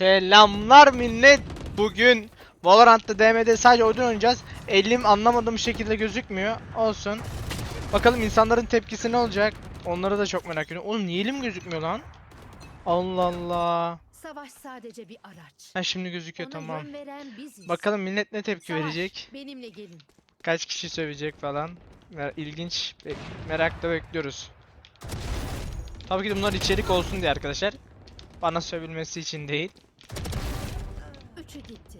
Selamlar millet. Bugün Valorant'ta DM'de sadece Odin oynayacağız. Elim anlamadığım şekilde gözükmüyor. Olsun. Bakalım insanların tepkisi ne olacak? Onları da çok merak ediyorum. Oğlum niye elim gözükmüyor lan? Allah Allah. Savaş sadece bir araç. Ha şimdi gözüküyor Ona tamam. Bakalım millet ne tepki Savaş, verecek? Benimle gelin. Kaç kişi sövecek falan. İlginç. Merakla bekliyoruz. Tabii ki bunlar içerik olsun diye arkadaşlar. Bana sövülmesi için değil. Üçü gitti.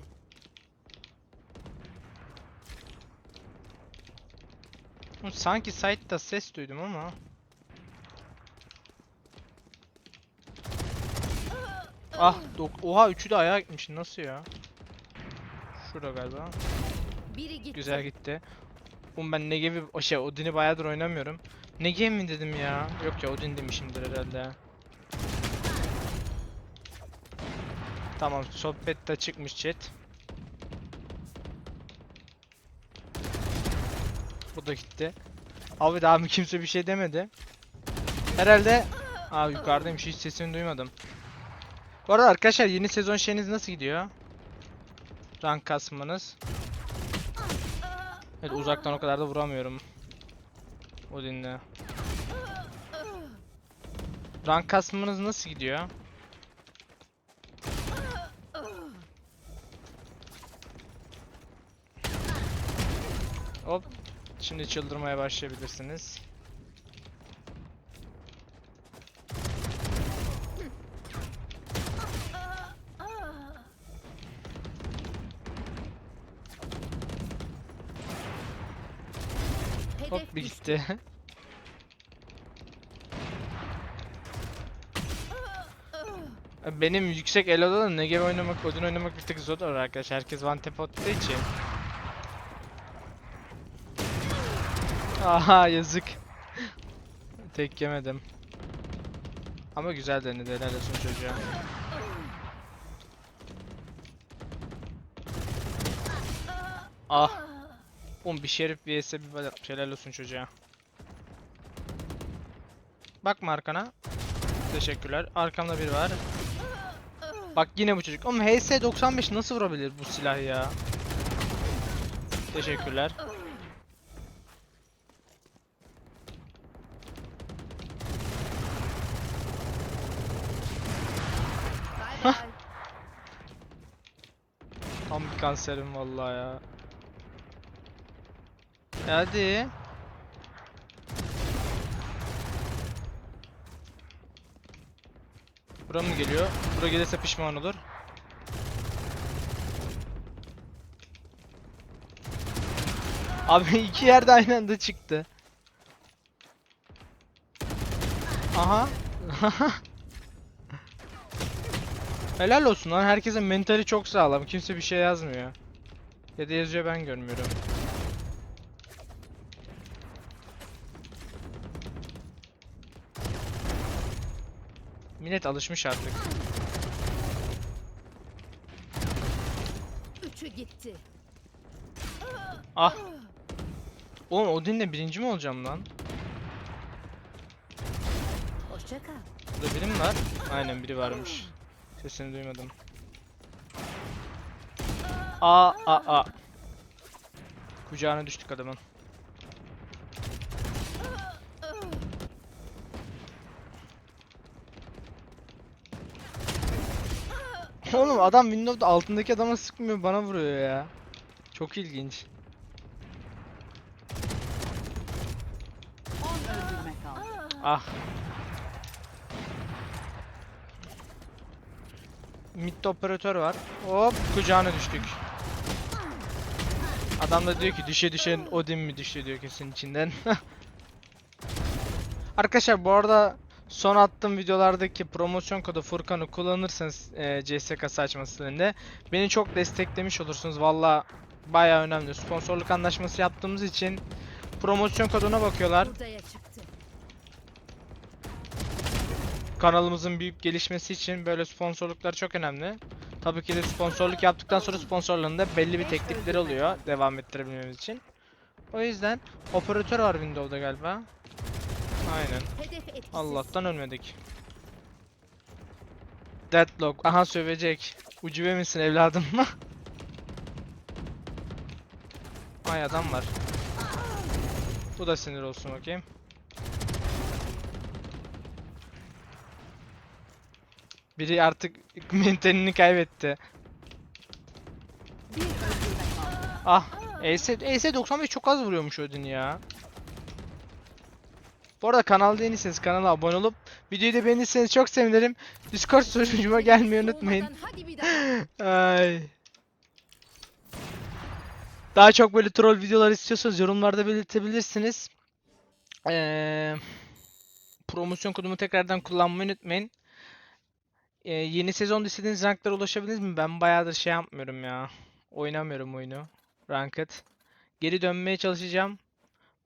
Sanki site'da ses duydum ama. Ah, oha üçü de ayağa gitmiş. Nasıl ya? Şurada galiba. Biri gitti. Güzel gitti. Oğlum ben Negev'i, o şey Odin'i bayağıdır oynamıyorum. Negev mi dedim ya? Yok ya Odin demişimdir herhalde. Tamam, sohbette çıkmış chat. Bu da gitti. Abi daha mı kimse bir şey demedi. Herhalde Aa yukarıdaymış hiç sesini duymadım. Bu arada arkadaşlar yeni sezon şeyiniz nasıl gidiyor? Rank kasmanız. Evet uzaktan o kadar da vuramıyorum. Odin'le. Rank kasmanız nasıl gidiyor? Hop. Şimdi çıldırmaya başlayabilirsiniz. Hop bir gitti. Benim yüksek elo'da da Negev oynamak, Odin oynamak bir tık zor olur arkadaşlar. Herkes one tap attığı için. Aha yazık. Tek yemedim. Ama güzel denedi helal olsun çocuğa. Ah. Oğlum bir şerif vs bir bala- helal olsun çocuğa. Bakma arkana. Teşekkürler. Arkamda biri var. Bak yine bu çocuk. Oğlum HS 95 nasıl vurabilir bu silah ya? Teşekkürler. Bay bay. Tam bir kanserim vallahi ya. E Hadi. Bura mı geliyor? Bura gelirse pişman olur. Abi iki yerde aynı anda çıktı. Aha. Helal olsun lan herkesin mentali çok sağlam. Kimse bir şey yazmıyor. Ya da yazıyor ben görmüyorum. Millet alışmış artık. Üçü gitti. Ah. Oğlum Odin'le birinci mi olacağım lan? Hoşça kal. Burada biri mi var? Aynen biri varmış. Sesini duymadım. Aa aa aa. Kucağına düştük adamın. Oğlum adam Windows'da altındaki adama sıkmıyor bana vuruyor ya. Çok ilginç. 10 öldürme kaldı. Ah. Mid operatör var. Hop kucağına düştük. Adam da diyor ki düşe düşen Odin mi düştü diyor kesin içinden. Arkadaşlar bu arada son attığım videolardaki promosyon kodu Furkan'ı kullanırsanız e, CS kasa açmasında beni çok desteklemiş olursunuz. Valla baya önemli. Sponsorluk anlaşması yaptığımız için promosyon koduna bakıyorlar. Kanalımızın büyük gelişmesi için böyle sponsorluklar çok önemli. Tabii ki de sponsorluk yaptıktan sonra sponsorların da belli bir teklifleri oluyor devam ettirebilmemiz için. O yüzden operatör var Windows'da galiba. Aynen. Allah'tan ölmedik. Deadlock. Aha sövecek. Ucube misin evladım? Ay adam var. Bu da sinir olsun bakayım. Biri artık mentalini kaybetti. Ah. ES, ES95 çok az vuruyormuş Odin ya. Bu arada kanalda yeniyseniz kanala abone olup videoyu da beğenirseniz çok sevinirim. Discord sunucuma gelmeyi unutmayın. Ay. Daha çok böyle troll videolar istiyorsanız yorumlarda belirtebilirsiniz. Ee, promosyon kodumu tekrardan kullanmayı unutmayın. Ee, yeni sezonda istediğiniz ranklara ulaşabildiniz mi? Ben bayağıdır şey yapmıyorum ya. Oynamıyorum oyunu. Ranked. Geri dönmeye çalışacağım.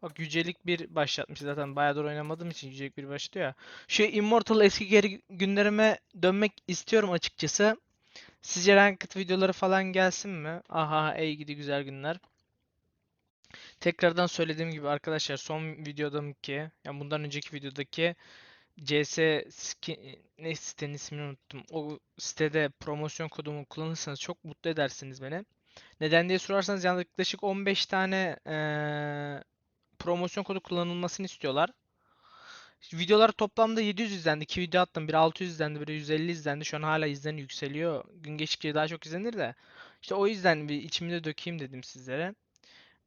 Bak yücelik bir başlatmış zaten bayağıdır oynamadığım için yücelik bir başlıyor ya. Şu Immortal eski geri günlerime dönmek istiyorum açıkçası. Sizce ranked videoları falan gelsin mi? Aha ey gidi güzel günler. Tekrardan söylediğim gibi arkadaşlar son videodaki yani bundan önceki videodaki CS skin, ne sitenin ismini unuttum. O sitede promosyon kodumu kullanırsanız çok mutlu edersiniz beni. Neden diye sorarsanız yaklaşık 15 tane eee, promosyon kodu kullanılmasını istiyorlar. Videolar toplamda 700 izlendi. 2 video attım. Biri 600 izlendi, biri 150 izlendi. Şu an hala izleni yükseliyor. Gün geçtikçe daha çok izlenir de. İşte o yüzden bir içimi de dökeyim dedim sizlere.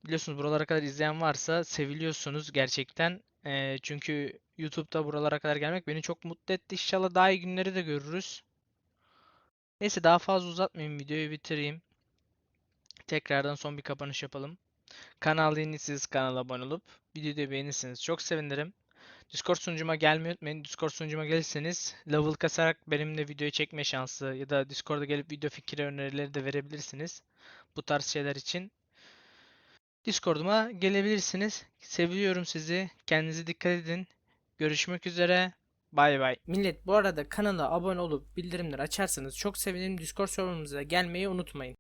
Biliyorsunuz buralara kadar izleyen varsa seviliyorsunuz gerçekten. Eee, çünkü YouTube'da buralara kadar gelmek beni çok mutlu etti. İnşallah daha iyi günleri de görürüz. Neyse daha fazla uzatmayayım. Videoyu bitireyim. Tekrardan son bir kapanış yapalım. Kanal yenisiz kanala abone olup videoyu da çok sevinirim. Discord sunucuma gelmeyi unutmayın. Discord sunucuma gelirseniz level kasarak benimle video çekme şansı ya da Discord'a gelip video fikri önerileri de verebilirsiniz. Bu tarz şeyler için. Discord'uma gelebilirsiniz. Seviyorum sizi. Kendinize dikkat edin. Görüşmek üzere. Bay bay. Millet bu arada kanala abone olup bildirimleri açarsanız çok sevinirim. Discord serverımıza gelmeyi unutmayın.